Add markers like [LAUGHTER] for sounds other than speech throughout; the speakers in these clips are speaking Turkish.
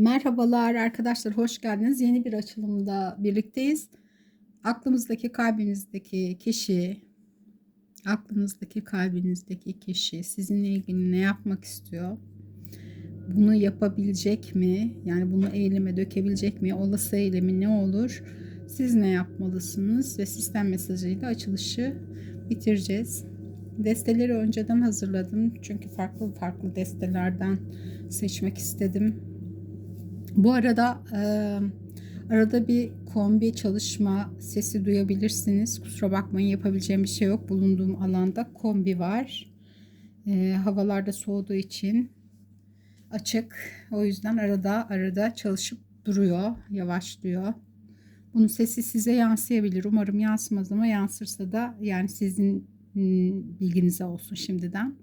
Merhabalar arkadaşlar, hoş geldiniz. Yeni bir açılımda birlikteyiz. Aklımızdaki, kalbinizdeki kişi, aklınızdaki, kalbinizdeki kişi sizinle ilgili ne yapmak istiyor? Bunu yapabilecek mi? Yani bunu eyleme dökebilecek mi? Olası eylemi ne olur? Siz ne yapmalısınız? Ve sistem mesajıyla açılışı bitireceğiz. Desteleri önceden hazırladım. Çünkü farklı farklı destelerden seçmek istedim bu arada e, arada bir kombi çalışma sesi duyabilirsiniz. Kusura bakmayın yapabileceğim bir şey yok. Bulunduğum alanda kombi var. E, havalarda soğuduğu için açık. O yüzden arada arada çalışıp duruyor. Yavaşlıyor. Bunun sesi size yansıyabilir. Umarım yansımaz ama yansırsa da yani sizin bilginize olsun şimdiden.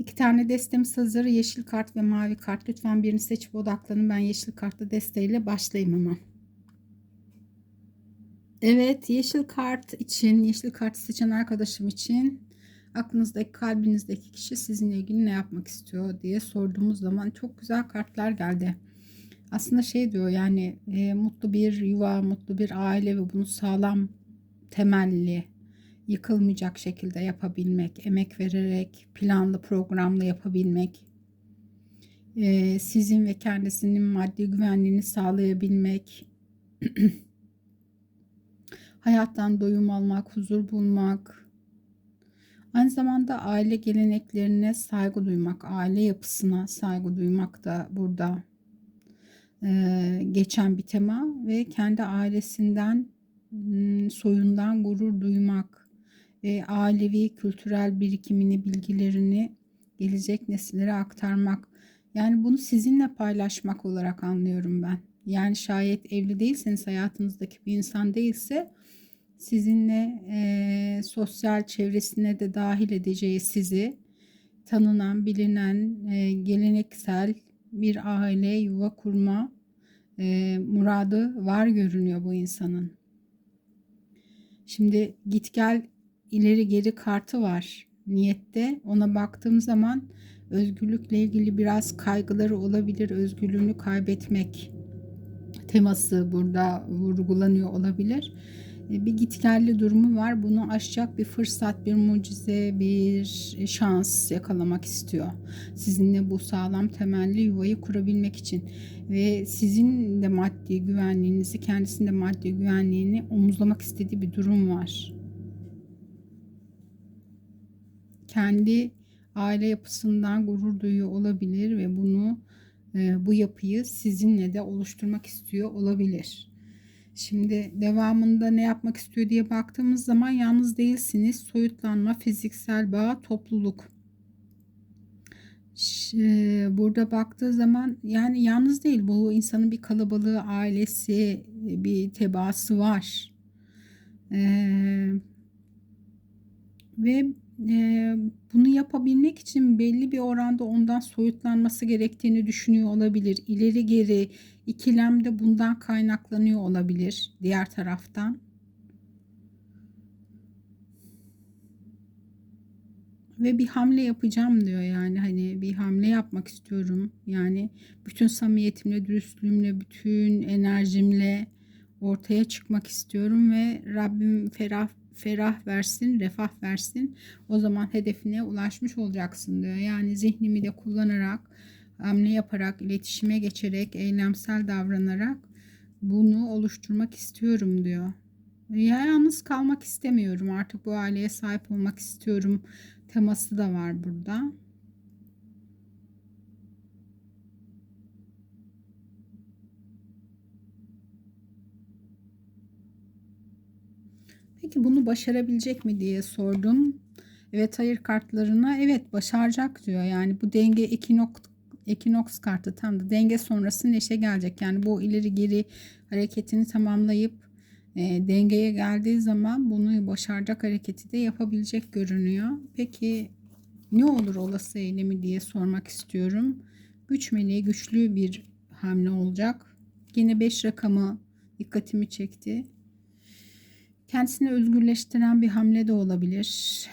İki tane destemiz hazır. Yeşil kart ve mavi kart. Lütfen birini seçip odaklanın. Ben yeşil kartlı desteğiyle başlayayım ama. Evet yeşil kart için, yeşil kart seçen arkadaşım için aklınızdaki, kalbinizdeki kişi sizinle ilgili ne yapmak istiyor diye sorduğumuz zaman çok güzel kartlar geldi. Aslında şey diyor yani e, mutlu bir yuva, mutlu bir aile ve bunu sağlam temelli yıkılmayacak şekilde yapabilmek, emek vererek, planlı, programlı yapabilmek, e, sizin ve kendisinin maddi güvenliğini sağlayabilmek, [CLEARS THROAT] hayattan doyum almak, huzur bulmak, aynı zamanda aile geleneklerine saygı duymak, aile yapısına saygı duymak da burada e, geçen bir tema ve kendi ailesinden soyundan gurur duymak, ve ailevi kültürel birikimini, bilgilerini gelecek nesillere aktarmak. Yani bunu sizinle paylaşmak olarak anlıyorum ben. Yani şayet evli değilseniz hayatınızdaki bir insan değilse sizinle e, sosyal çevresine de dahil edeceği sizi tanınan, bilinen, e, geleneksel bir aile, yuva kurma e, muradı var görünüyor bu insanın. Şimdi git gel ileri geri kartı var niyette. Ona baktığım zaman özgürlükle ilgili biraz kaygıları olabilir. Özgürlüğünü kaybetmek teması burada vurgulanıyor olabilir. E, bir gitgelli durumu var. Bunu aşacak bir fırsat, bir mucize, bir şans yakalamak istiyor. Sizinle bu sağlam temelli yuvayı kurabilmek için ve sizin de maddi güvenliğinizi, kendisinin de maddi güvenliğini omuzlamak istediği bir durum var. Kendi aile yapısından gurur duyuyor olabilir ve bunu e, bu yapıyı sizinle de oluşturmak istiyor olabilir. Şimdi devamında ne yapmak istiyor diye baktığımız zaman yalnız değilsiniz. Soyutlanma, fiziksel bağ, topluluk. E, burada baktığı zaman yani yalnız değil bu insanın bir kalabalığı, ailesi, bir tebaası var. Ve e, bunu yapabilmek için belli bir oranda ondan soyutlanması gerektiğini düşünüyor olabilir. İleri geri ikilem de bundan kaynaklanıyor olabilir diğer taraftan. Ve bir hamle yapacağım diyor yani hani bir hamle yapmak istiyorum. Yani bütün samimiyetimle, dürüstlüğümle, bütün enerjimle ortaya çıkmak istiyorum ve Rabbim ferah ferah versin, refah versin. O zaman hedefine ulaşmış olacaksın diyor. Yani zihnimi de kullanarak, hamle yaparak, iletişime geçerek, eylemsel davranarak bunu oluşturmak istiyorum diyor. Ya yalnız kalmak istemiyorum. Artık bu aileye sahip olmak istiyorum teması da var burada. Peki bunu başarabilecek mi diye sordum. Evet hayır kartlarına evet başaracak diyor. Yani bu denge ekinoks, ekinoks kartı tam da denge sonrası neşe gelecek. Yani bu ileri geri hareketini tamamlayıp e, dengeye geldiği zaman bunu başaracak hareketi de yapabilecek görünüyor. Peki ne olur olası eylemi diye sormak istiyorum. Güç meleği güçlü bir hamle olacak. Yine 5 rakamı dikkatimi çekti. Kendisini özgürleştiren bir hamle de olabilir.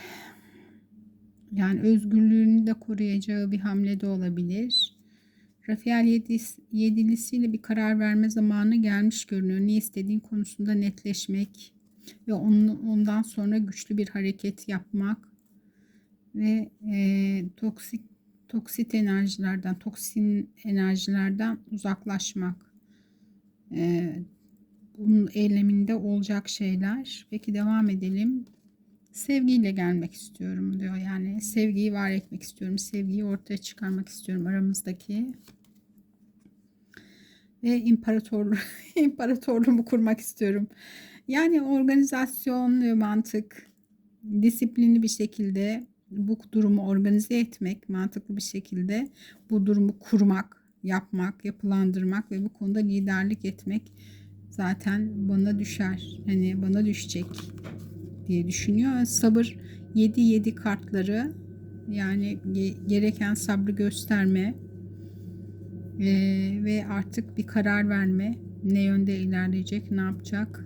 Yani özgürlüğünü de koruyacağı bir hamle de olabilir. Rafael yedilisiyle bir karar verme zamanı gelmiş görünüyor. Ne istediğin konusunda netleşmek ve ondan sonra güçlü bir hareket yapmak ve e, toksik toksit enerjilerden, toksin enerjilerden uzaklaşmak. E, bunun eyleminde olacak şeyler. Peki devam edelim. Sevgiyle gelmek istiyorum diyor. Yani sevgiyi var etmek istiyorum. Sevgiyi ortaya çıkarmak istiyorum aramızdaki. Ve imparatorluğu, [LAUGHS] imparatorluğumu kurmak istiyorum. Yani organizasyon mantık, disiplinli bir şekilde bu durumu organize etmek, mantıklı bir şekilde bu durumu kurmak, yapmak, yapılandırmak ve bu konuda liderlik etmek zaten bana düşer. Hani bana düşecek diye düşünüyor. Sabır 7 7 kartları yani ge- gereken sabrı gösterme eee, ve artık bir karar verme. Ne yönde ilerleyecek, ne yapacak?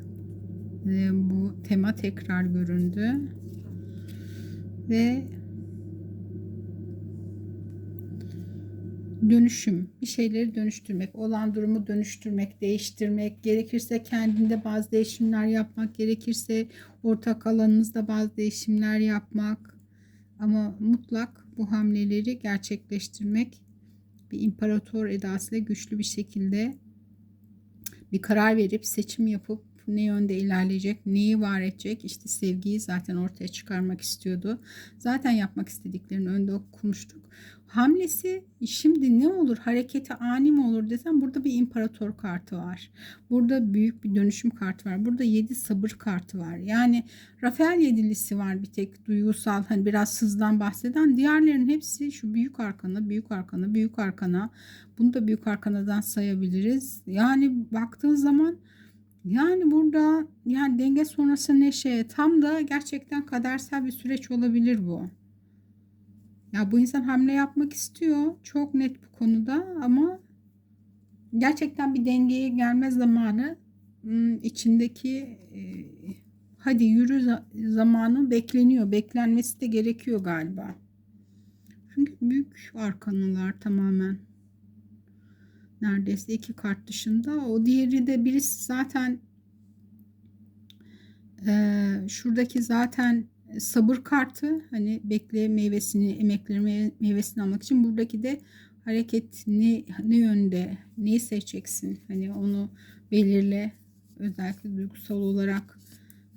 Eee, bu tema tekrar göründü. Ve dönüşüm, bir şeyleri dönüştürmek, olan durumu dönüştürmek, değiştirmek, gerekirse kendinde bazı değişimler yapmak, gerekirse ortak alanınızda bazı değişimler yapmak. Ama mutlak bu hamleleri gerçekleştirmek bir imparator edasıyla güçlü bir şekilde bir karar verip seçim yapıp ne yönde ilerleyecek, neyi var edecek işte sevgiyi zaten ortaya çıkarmak istiyordu. Zaten yapmak istediklerini önde okumuştuk. Hamlesi şimdi ne olur hareketi ani mi olur desem burada bir imparator kartı var. Burada büyük bir dönüşüm kartı var. Burada 7 sabır kartı var. Yani Rafael yedilisi var bir tek duygusal hani biraz hızdan bahseden. Diğerlerinin hepsi şu büyük arkana, büyük arkana, büyük arkana. Bunu da büyük arkanadan sayabiliriz. Yani baktığın zaman yani burada yani denge sonrası neşe tam da gerçekten kadersel bir süreç olabilir bu. Ya bu insan hamle yapmak istiyor. Çok net bu konuda ama gerçekten bir dengeye gelme zamanı içindeki e, hadi yürü za- zamanı bekleniyor. Beklenmesi de gerekiyor galiba. Çünkü büyük arkanılar tamamen. Neredeyse iki kart dışında. O diğeri de birisi zaten eee, şuradaki zaten sabır kartı hani bekle meyvesini emekleri meyvesini almak için buradaki de hareket ne, ne yönde neyi seçeceksin? Hani onu belirle. Özellikle duygusal olarak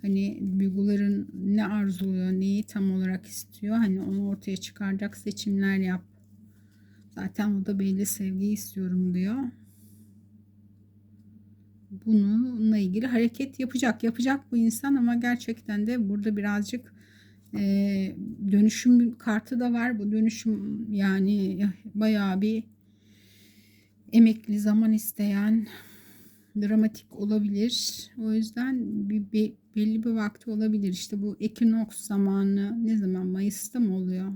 hani duyguların ne arzuluyor neyi tam olarak istiyor hani onu ortaya çıkaracak seçimler yap. Zaten o da belli sevgi istiyorum diyor. Bununla ilgili hareket yapacak yapacak bu insan ama gerçekten de burada birazcık e, dönüşüm kartı da var. Bu dönüşüm yani bayağı bir emekli zaman isteyen dramatik olabilir. O yüzden bir, bir belli bir vakti olabilir. İşte bu ekinoks zamanı ne zaman Mayıs'ta mı oluyor?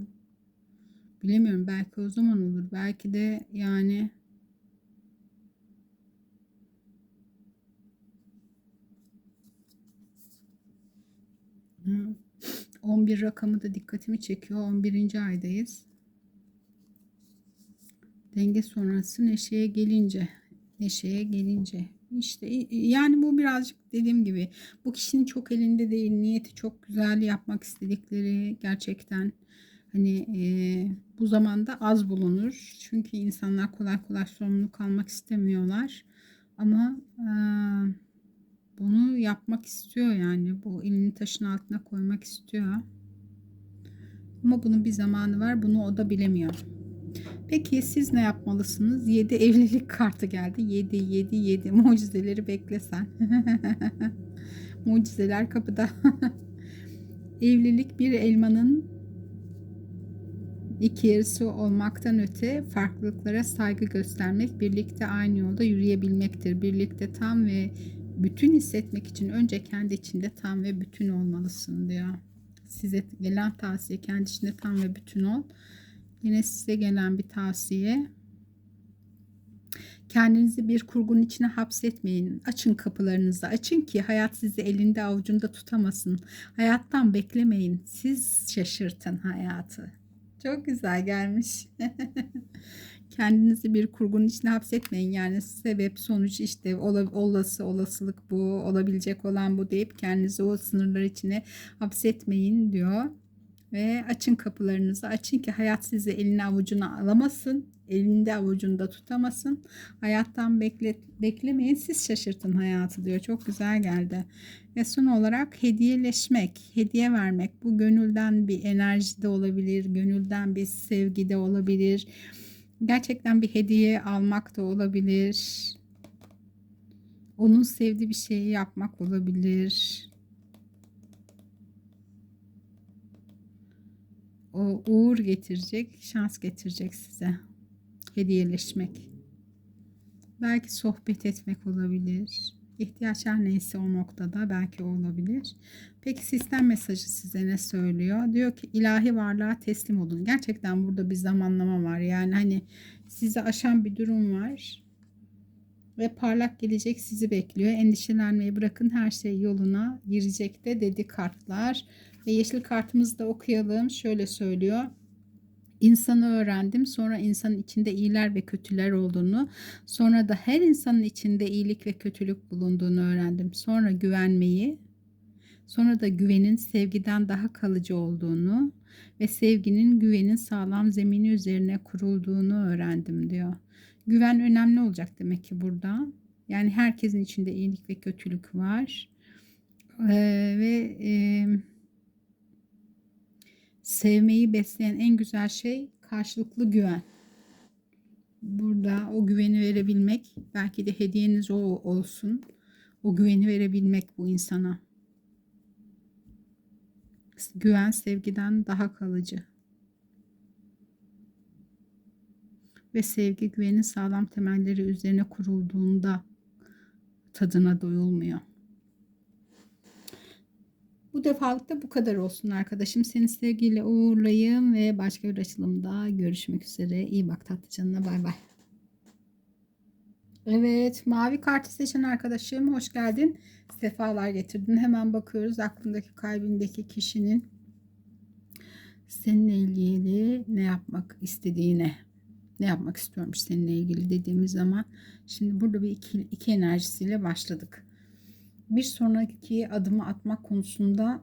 Bilemiyorum. Belki o zaman olur. Belki de yani Hı. 11 rakamı da dikkatimi çekiyor. 11. aydayız. Denge sonrası neşeye gelince, neşeye gelince işte yani bu birazcık dediğim gibi bu kişinin çok elinde değil. Niyeti çok güzel yapmak istedikleri gerçekten hani e, bu zamanda az bulunur. Çünkü insanlar kolay kolay sorumluluk almak istemiyorlar. Ama e, bunu yapmak istiyor yani. Bu elini taşın altına koymak istiyor. Ama bunun bir zamanı var. Bunu o da bilemiyor. Peki siz ne yapmalısınız? 7 evlilik [LAUGHS] kartı geldi. 7 7 7 mucizeleri beklesen. [LAUGHS] Mucizeler kapıda. [LAUGHS] Evlilik bir elmanın iki yarısı olmaktan öte farklılıklara saygı göstermek, birlikte aynı yolda yürüyebilmektir. Birlikte tam ve bütün hissetmek için önce kendi içinde tam ve bütün olmalısın diyor. Size gelen tavsiye kendi içinde tam ve bütün ol. Yine size gelen bir tavsiye. Kendinizi bir kurgunun içine hapsetmeyin. Açın kapılarınızı. Açın ki hayat sizi elinde avucunda tutamasın. Hayattan beklemeyin. Siz şaşırtın hayatı. Çok güzel gelmiş. [LAUGHS] Kendinizi bir kurgunun içine hapsetmeyin. Yani sebep sonuç işte ola- olası olasılık bu olabilecek olan bu deyip kendinizi o sınırlar içine hapsetmeyin diyor. Ve açın kapılarınızı açın ki hayat sizi eline avucuna alamasın. Elinde avucunda tutamasın. Hayattan bekle, beklemeyin siz şaşırtın hayatı diyor. Çok güzel geldi. Ve son olarak hediyeleşmek, hediye vermek. Bu gönülden bir enerji de olabilir, gönülden bir sevgi de olabilir. Gerçekten bir hediye almak da olabilir. Onun sevdiği bir şeyi yapmak olabilir. O uğur getirecek, şans getirecek size. Hediyeleşmek. Belki sohbet etmek olabilir. İhtiyaçlar neyse o noktada belki o olabilir. Peki sistem mesajı size ne söylüyor? Diyor ki ilahi varlığa teslim olun. Gerçekten burada bir zamanlama var. Yani hani sizi aşan bir durum var. Ve parlak gelecek sizi bekliyor. Endişelenmeyi bırakın her şey yoluna girecek de dedi kartlar. Ve yeşil kartımızı da okuyalım. Şöyle söylüyor. İnsanı öğrendim. Sonra insanın içinde iyiler ve kötüler olduğunu, sonra da her insanın içinde iyilik ve kötülük bulunduğunu öğrendim. Sonra güvenmeyi, sonra da güvenin sevgiden daha kalıcı olduğunu ve sevginin güvenin sağlam zemini üzerine kurulduğunu öğrendim diyor. Güven önemli olacak demek ki burada. Yani herkesin içinde iyilik ve kötülük var. Ee, ve e, sevmeyi besleyen en güzel şey karşılıklı güven. Burada o güveni verebilmek, belki de hediyeniz o olsun. O güveni verebilmek bu insana. Güven sevgiden daha kalıcı. Ve sevgi güvenin sağlam temelleri üzerine kurulduğunda tadına doyulmuyor. Bu defalık da bu kadar olsun arkadaşım. Seni sevgiyle uğurlayayım ve başka bir açılımda görüşmek üzere. İyi bak tatlı canına bay bay. Evet mavi kartı seçen arkadaşım hoş geldin. Sefalar getirdin. Hemen bakıyoruz aklındaki kalbindeki kişinin seninle ilgili ne yapmak istediğine ne yapmak istiyormuş seninle ilgili dediğimiz zaman şimdi burada bir iki, iki enerjisiyle başladık bir sonraki adımı atmak konusunda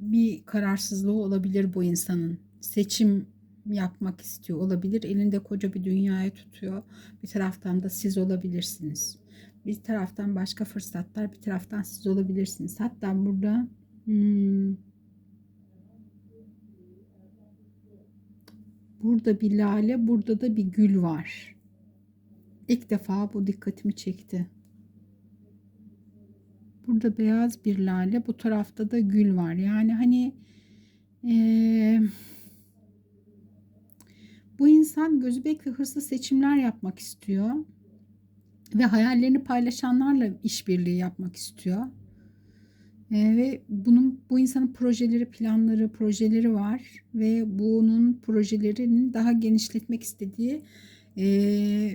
bir kararsızlığı olabilir bu insanın. Seçim yapmak istiyor olabilir. Elinde koca bir dünyayı tutuyor. Bir taraftan da siz olabilirsiniz. Bir taraftan başka fırsatlar, bir taraftan siz olabilirsiniz. Hatta burada hmm, burada bir lale, burada da bir gül var. İlk defa bu dikkatimi çekti. Burada beyaz bir lale. Bu tarafta da gül var. Yani hani ee, bu insan gözübek ve hırslı seçimler yapmak istiyor. Ve hayallerini paylaşanlarla işbirliği yapmak istiyor. E, ve bunun bu insanın projeleri, planları, projeleri var ve bunun projelerini daha genişletmek istediği e,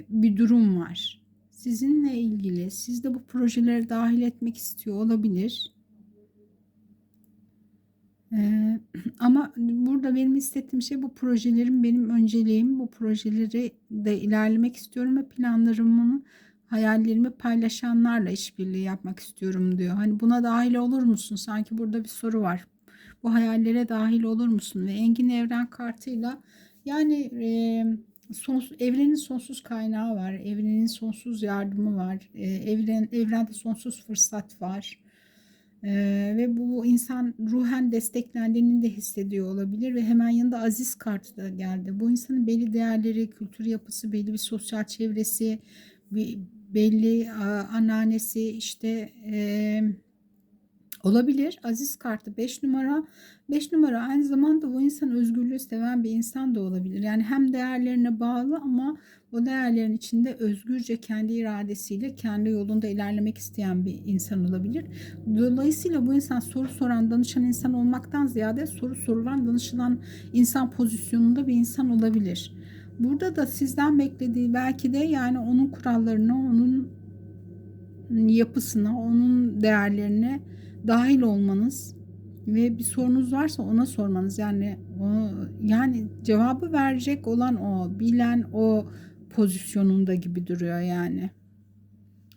bir durum var sizinle ilgili siz de bu projelere dahil etmek istiyor olabilir. Ee, [CLEARS THROAT] ama burada benim hissettiğim şey bu projelerim benim önceliğim. Bu projeleri de ilerlemek istiyorum ve planlarımı, hayallerimi paylaşanlarla işbirliği yapmak istiyorum diyor. Hani buna dahil olur musun? Sanki burada bir soru var. Bu hayallere dahil olur musun? Ve Engin Evren kartıyla yani e, sonsuz, evrenin sonsuz kaynağı var. Evrenin sonsuz yardımı var. E, evren, evrende sonsuz fırsat var. E, ve bu insan ruhen desteklendiğini de hissediyor olabilir ve hemen yanında aziz kartı da geldi. Bu insanın belli değerleri, kültür yapısı, belli bir sosyal çevresi, bir belli a, anneannesi işte e, Olabilir. Aziz kartı 5 numara. 5 numara aynı zamanda bu insan özgürlüğü seven bir insan da olabilir. Yani hem değerlerine bağlı ama o değerlerin içinde özgürce kendi iradesiyle kendi yolunda ilerlemek isteyen bir insan olabilir. Dolayısıyla bu insan soru soran, danışan insan olmaktan ziyade soru sorulan, danışılan insan pozisyonunda bir insan olabilir. Burada da sizden beklediği belki de yani onun kurallarına, onun yapısına, onun değerlerine dahil olmanız ve bir sorunuz varsa ona sormanız yani o yani cevabı verecek olan o bilen o pozisyonunda gibi duruyor yani.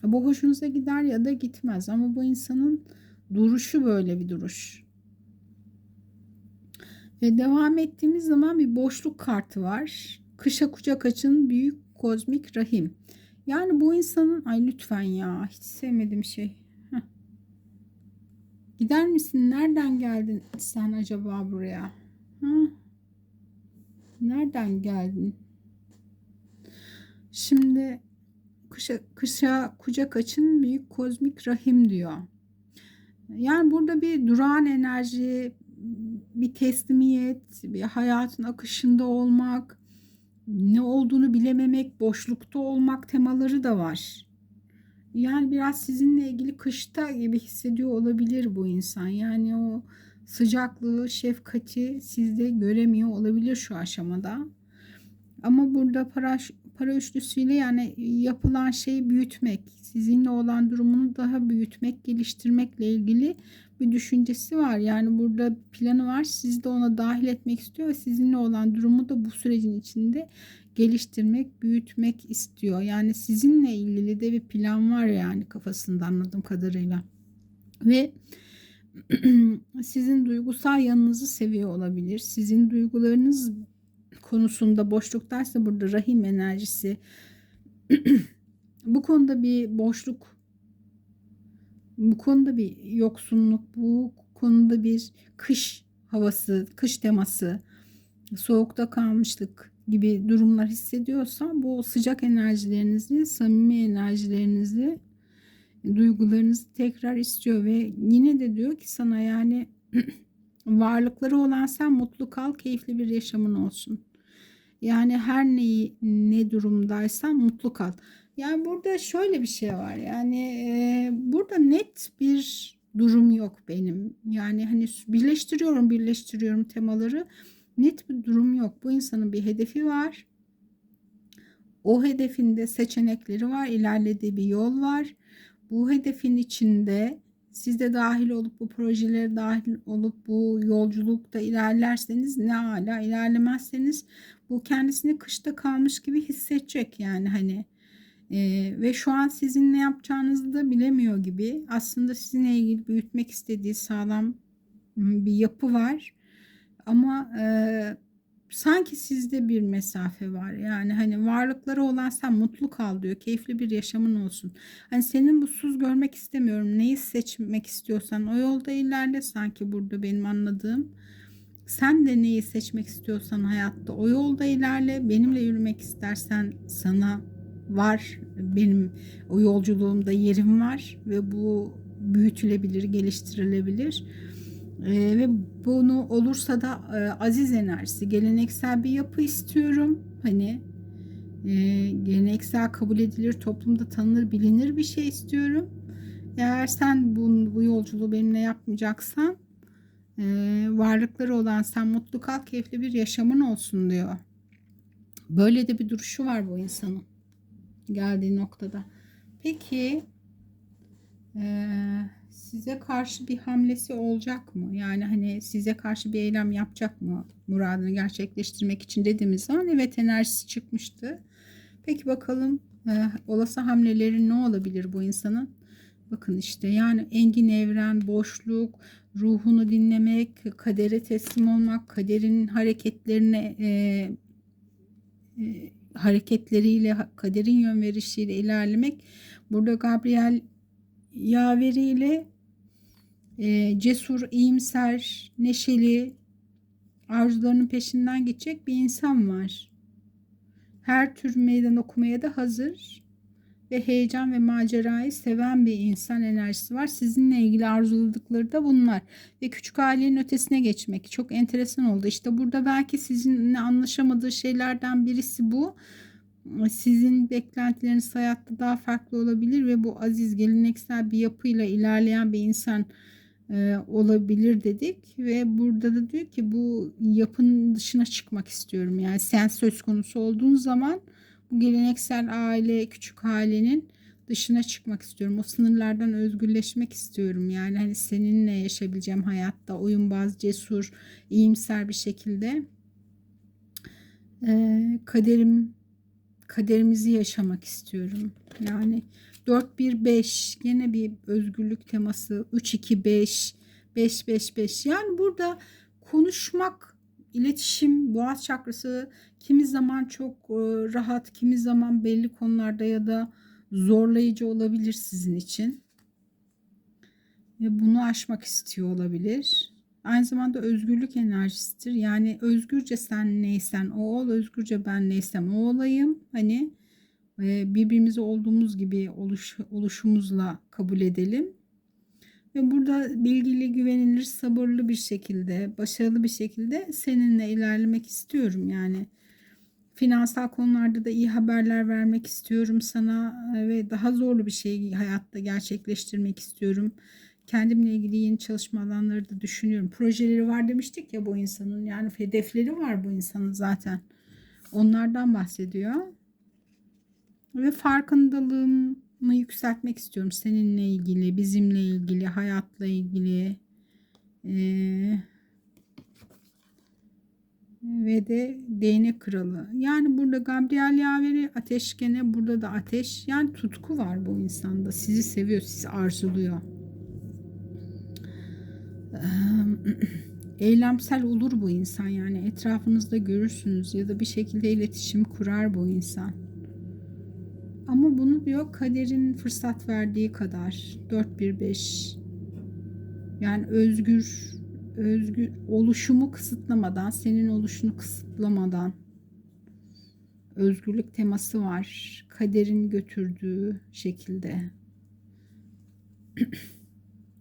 Bu hoşunuza gider ya da gitmez ama bu insanın duruşu böyle bir duruş. Ve devam ettiğimiz zaman bir boşluk kartı var. Kışa kucak açın büyük kozmik rahim. Yani bu insanın ay lütfen ya hiç sevmediğim şey. Gider misin? Nereden geldin sen acaba buraya? Ha? Nereden geldin? Şimdi kışa, kışa kucak açın büyük kozmik rahim diyor. Yani burada bir durağan enerji, bir teslimiyet, bir hayatın akışında olmak, ne olduğunu bilememek, boşlukta olmak temaları da var. Yani biraz sizinle ilgili kışta gibi hissediyor olabilir bu insan. Yani o sıcaklığı, şefkati sizde göremiyor olabilir şu aşamada. Ama burada para, para üçlüsüyle yani yapılan şeyi büyütmek, sizinle olan durumunu daha büyütmek, geliştirmekle ilgili bir düşüncesi var. Yani burada planı var. Sizi de ona dahil etmek istiyor ve sizinle olan durumu da bu sürecin içinde geliştirmek, büyütmek istiyor. Yani sizinle ilgili de bir plan var yani kafasında anladığım kadarıyla. Ve [CLEARS THROAT] sizin duygusal yanınızı seviyor olabilir. Sizin duygularınız konusunda boşluktaysa burada rahim enerjisi [CLEARS THROAT] bu konuda bir boşluk bu konuda bir yoksunluk bu konuda bir kış havası kış teması soğukta kalmışlık gibi durumlar hissediyorsa bu sıcak enerjilerinizi samimi enerjilerinizi duygularınızı tekrar istiyor ve yine de diyor ki sana yani [CLEARS THROAT] varlıkları olan sen mutlu kal keyifli bir yaşamın olsun. Yani her neyi ne durumdaysan mutlu kal. Yani burada şöyle bir şey var. Yani e, burada net bir durum yok benim. Yani hani birleştiriyorum, birleştiriyorum temaları. Net bir durum yok. Bu insanın bir hedefi var. O hedefinde seçenekleri var, ilerlediği bir yol var. Bu hedefin içinde siz de dahil olup bu projelere dahil olup bu yolculukta ilerlerseniz ne hala ilerlemezseniz bu kendisini kışta kalmış gibi hissedecek yani hani e, ve şu an sizin ne yapacağınızı da bilemiyor gibi aslında sizinle ilgili büyütmek istediği sağlam bir yapı var ama e, sanki sizde bir mesafe var. Yani hani varlıkları olan sen mutlu kal diyor. Keyifli bir yaşamın olsun. Hani senin mutsuz görmek istemiyorum. Neyi seçmek istiyorsan o yolda ilerle sanki burada benim anladığım. Sen de neyi seçmek istiyorsan hayatta o yolda ilerle. Benimle yürümek istersen sana var. Benim o yolculuğumda yerim var ve bu büyütülebilir, geliştirilebilir. Ee, ve bunu olursa da e, aziz enerjisi, geleneksel bir yapı istiyorum. Hani e, geleneksel kabul edilir, toplumda tanınır, bilinir bir şey istiyorum. Eğer sen bu, bu yolculuğu benimle yapmayacaksan e, varlıkları olan sen mutlu kal, keyifli bir yaşamın olsun diyor. Böyle de bir duruşu var bu insanın geldiği noktada. Peki eee size karşı bir hamlesi olacak mı? Yani hani size karşı bir eylem yapacak mı? Muradını gerçekleştirmek için dediğimiz zaman evet enerjisi çıkmıştı. Peki bakalım e, olası hamleleri ne olabilir bu insanın? Bakın işte yani engin evren, boşluk, ruhunu dinlemek, kadere teslim olmak, kaderin hareketlerine e, e, hareketleriyle, kaderin yön verişiyle ilerlemek. Burada Gabriel yaveriyle e, cesur, iyimser, neşeli, arzularının peşinden gidecek bir insan var. Her tür meydan okumaya da hazır ve heyecan ve macerayı seven bir insan enerjisi var. Sizinle ilgili arzuladıkları da bunlar. Ve küçük ailenin ötesine geçmek çok enteresan oldu. İşte burada belki sizinle anlaşamadığı şeylerden birisi bu. Sizin beklentileriniz hayatta daha farklı olabilir ve bu aziz geleneksel bir yapıyla ilerleyen bir insan e, olabilir dedik ve burada da diyor ki bu yapının dışına çıkmak istiyorum. Yani sen söz konusu olduğun zaman bu geleneksel aile, küçük ailenin dışına çıkmak istiyorum. O sınırlardan özgürleşmek istiyorum. Yani hani seninle yaşayabileceğim hayatta oyunbaz, cesur, iyimser bir şekilde ee, kaderim kaderimizi yaşamak istiyorum. Yani 4 1 5 yine bir özgürlük teması 3 2 5 5 5 5 yani burada konuşmak iletişim boğaz çakrası kimi zaman çok e, rahat kimi zaman belli konularda ya da zorlayıcı olabilir sizin için. Ve bunu aşmak istiyor olabilir aynı zamanda özgürlük enerjisidir yani özgürce sen neysen o ol özgürce ben neysem o olayım hani e, birbirimizi olduğumuz gibi oluş, oluşumuzla kabul edelim ve burada bilgili, güvenilir, sabırlı bir şekilde, başarılı bir şekilde seninle ilerlemek istiyorum. Yani finansal konularda da iyi haberler vermek istiyorum sana e, ve daha zorlu bir şey hayatta gerçekleştirmek istiyorum. Kendimle ilgili yeni çalışma alanları da düşünüyorum. Projeleri var demiştik ya bu insanın. Yani hedefleri var bu insanın zaten. Onlardan bahsediyor. Ve farkındalığım mı yükseltmek istiyorum seninle ilgili, bizimle ilgili, hayatla ilgili. Ee, ve de değnek kralı. Yani burada Gabriel Yaveri ateş gene burada da ateş. Yani tutku var bu insanda. Sizi seviyor, sizi arzuluyor. [CLEARS THROAT] Eylemsel olur bu insan yani etrafınızda görürsünüz ya da bir şekilde iletişim kurar bu insan. Ama bunu diyor kaderin fırsat verdiği kadar 4-1-5 yani özgür özgür oluşumu kısıtlamadan senin oluşunu kısıtlamadan özgürlük teması var. Kaderin götürdüğü şekilde [CLEARS THROAT]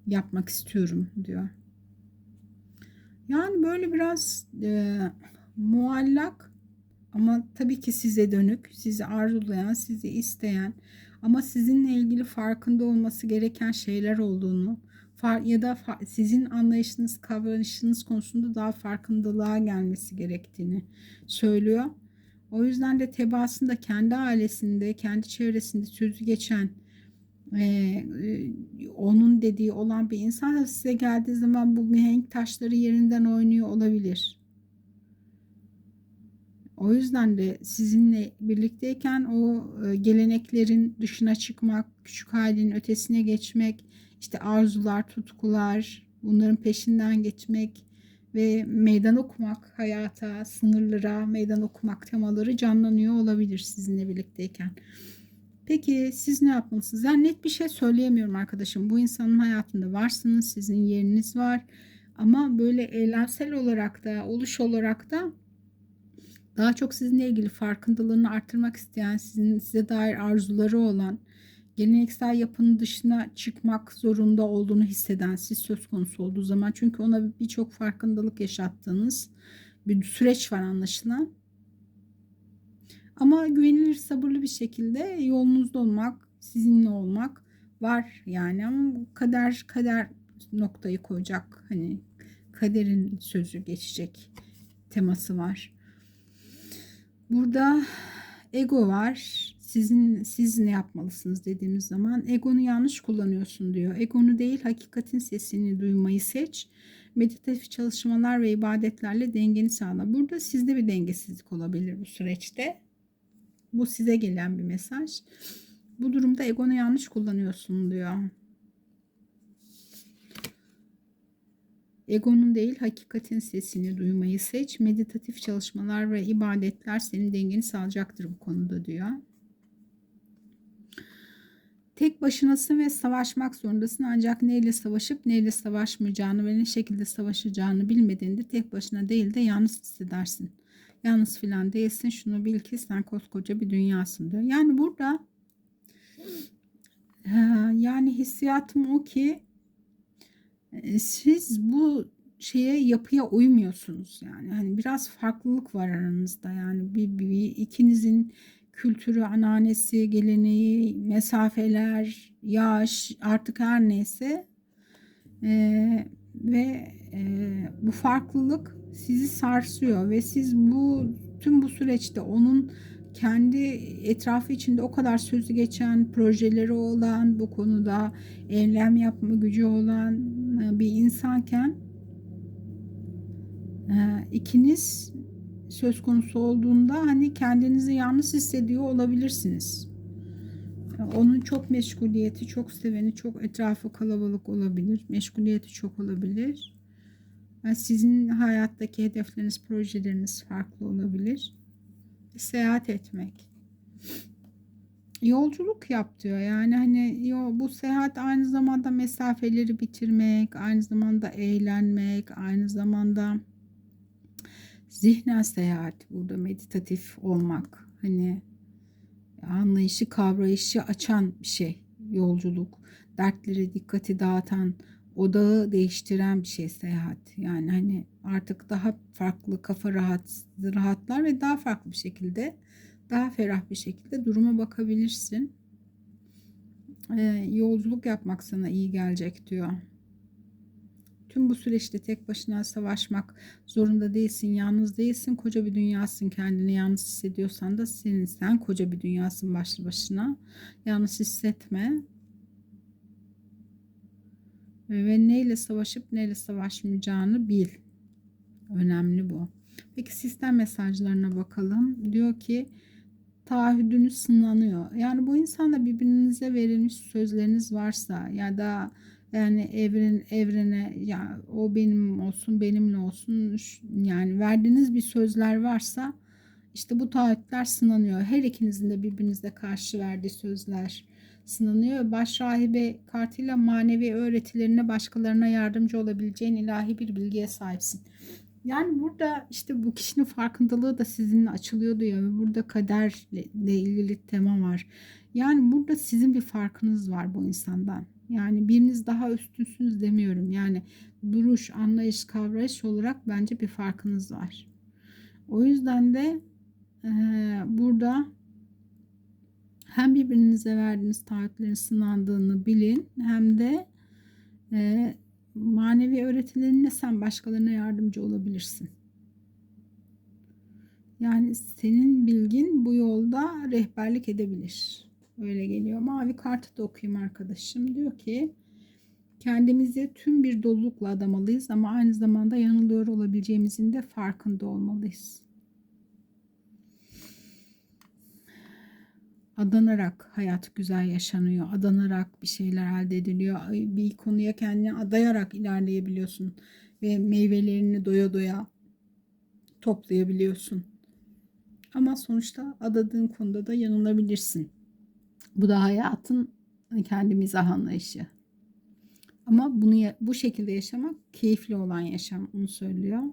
yapmak istiyorum diyor. Yani böyle biraz e, muallak ama tabii ki size dönük, sizi arzulayan, sizi isteyen ama sizinle ilgili farkında olması gereken şeyler olduğunu ya da sizin anlayışınız, kavranışınız konusunda daha farkındalığa gelmesi gerektiğini söylüyor. O yüzden de tebaasında kendi ailesinde, kendi çevresinde sözü geçen e, onun dediği olan bir insan size geldiği zaman bu mihenk taşları yerinden oynuyor olabilir. O yüzden de sizinle birlikteyken o e, geleneklerin dışına çıkmak, küçük halin ötesine geçmek, işte arzular, tutkular, bunların peşinden geçmek ve meydan okumak hayata, sınırlara meydan okumak temaları canlanıyor olabilir sizinle birlikteyken. Peki siz ne yapmalısınız? Yani net bir şey söyleyemiyorum arkadaşım. Bu insanın hayatında varsınız, sizin yeriniz var. Ama böyle eylemsel olarak da, oluş olarak da daha çok sizinle ilgili farkındalığını arttırmak isteyen, sizin size dair arzuları olan, geleneksel yapının dışına çıkmak zorunda olduğunu hisseden siz söz konusu olduğu zaman çünkü ona birçok farkındalık yaşattığınız bir süreç var anlaşılan. Ama güvenilir sabırlı bir şekilde yolunuzda olmak, sizinle olmak var yani ama kader kader noktayı koyacak hani kaderin sözü geçecek teması var. Burada ego var. Sizin siz ne yapmalısınız dediğimiz zaman egonu yanlış kullanıyorsun diyor. Egonu değil hakikatin sesini duymayı seç. Meditatif çalışmalar ve ibadetlerle dengeni sağla. Burada sizde bir dengesizlik olabilir bu süreçte. Bu size gelen bir mesaj. Bu durumda egonu yanlış kullanıyorsun diyor. Egonun değil hakikatin sesini duymayı seç. Meditatif çalışmalar ve ibadetler senin dengeni sağlayacaktır bu konuda diyor. Tek başınasın ve savaşmak zorundasın ancak neyle savaşıp neyle savaşmayacağını ve ne şekilde savaşacağını bilmediğinde tek başına değil de yalnız hissedersin. Yalnız filan değilsin şunu bil ki sen koskoca bir dünyasın diyor. Yani burada yani hissiyatım o ki e, siz bu şeye yapıya uymuyorsunuz yani hani biraz farklılık var aranızda yani bir, bir, bir ikinizin kültürü, ananesi, geleneği, mesafeler, yaş artık her neyse ee, ve e, bu farklılık sizi sarsıyor ve siz bu tüm bu süreçte onun kendi etrafı içinde o kadar sözü geçen, projeleri olan, bu konuda eylem yapma gücü olan e, bir insanken e, ikiniz söz konusu olduğunda hani kendinizi yalnız hissediyor olabilirsiniz. Onun çok meşguliyeti, çok seveni, çok etrafı kalabalık olabilir. Meşguliyeti çok olabilir. Yani sizin hayattaki hedefleriniz, projeleriniz farklı olabilir. Seyahat etmek. Yolculuk yap diyor. Yani hani bu seyahat aynı zamanda mesafeleri bitirmek, aynı zamanda eğlenmek, aynı zamanda zihnen seyahat burada meditatif olmak. Hani anlayışı, kavrayışı açan bir şey yolculuk. Dertleri, dikkati dağıtan, odağı değiştiren bir şey seyahat. Yani hani artık daha farklı kafa rahat rahatlar ve daha farklı bir şekilde daha ferah bir şekilde duruma bakabilirsin. Ee, yolculuk yapmak sana iyi gelecek diyor. Tüm bu süreçte tek başına savaşmak zorunda değilsin, yalnız değilsin. Koca bir dünyasın. Kendini yalnız hissediyorsan da senin sen koca bir dünyasın başlı başına. Yalnız hissetme. Ve neyle savaşıp neyle savaşmayacağını bil. Önemli bu. Peki sistem mesajlarına bakalım. Diyor ki taahhüdünüz sınanıyor. Yani bu insanla birbirinize verilmiş sözleriniz varsa ya da yani evren evrene ya o benim olsun benimle olsun yani verdiğiniz bir sözler varsa işte bu taahhütler sınanıyor. Her ikinizin de birbirinize karşı verdiği sözler sınanıyor. Baş rahibe kartıyla manevi öğretilerine başkalarına yardımcı olabileceğin ilahi bir bilgiye sahipsin. Yani burada işte bu kişinin farkındalığı da sizinle açılıyor diyor. Burada kaderle ilgili tema var. Yani burada sizin bir farkınız var bu insandan. Yani biriniz daha üstünsünüz demiyorum. Yani duruş, anlayış, kavrayış olarak bence bir farkınız var. O yüzden de e, burada hem birbirinize verdiğiniz taahhütlerin sınandığını bilin hem de e, manevi öğretilerinle sen başkalarına yardımcı olabilirsin. Yani senin bilgin bu yolda rehberlik edebilir. Öyle geliyor. Mavi kartı da okuyayım arkadaşım. Diyor ki kendimizi tüm bir dolulukla adamalıyız ama aynı zamanda yanılıyor olabileceğimizin de farkında olmalıyız. Adanarak hayat güzel yaşanıyor. Adanarak bir şeyler elde ediliyor. Bir konuya kendini adayarak ilerleyebiliyorsun. Ve meyvelerini doya doya toplayabiliyorsun. Ama sonuçta adadığın konuda da yanılabilirsin. Bu da hayatın kendi mizah anlayışı. Ama bunu bu şekilde yaşamak keyifli olan yaşam onu söylüyor.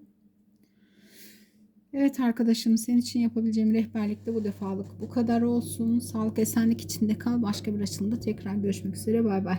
Evet arkadaşım senin için yapabileceğim rehberlikte bu defalık bu kadar olsun. Sağlık esenlik içinde kal. Başka bir açılımda tekrar görüşmek üzere. Bay bay.